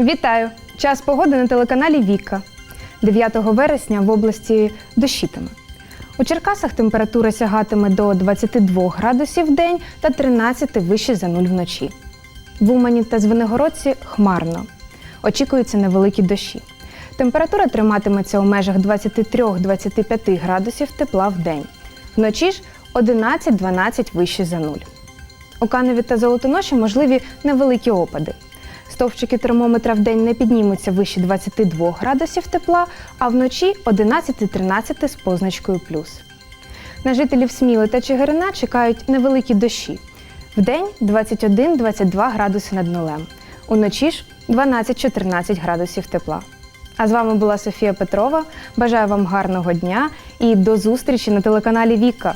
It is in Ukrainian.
Вітаю! Час погоди на телеканалі Віка. 9 вересня в області дощитиме. У Черкасах температура сягатиме до 22 градусів в день та 13 вище за нуль вночі. В Умані та Звенигородці хмарно. Очікуються невеликі дощі. Температура триматиметься у межах 23-25 градусів тепла в день. Вночі ж 11-12 вище за нуль. У Каневі та Золотоноші можливі невеликі опади. Стовпчики термометра в день не піднімуться вище 22 градусів тепла, а вночі 11-13 з позначкою плюс. На жителів Сміли та Чигирина чекають невеликі дощі. Вдень 21-22 градуси над нулем. Уночі ж 12-14 градусів тепла. А з вами була Софія Петрова. Бажаю вам гарного дня і до зустрічі на телеканалі Віка.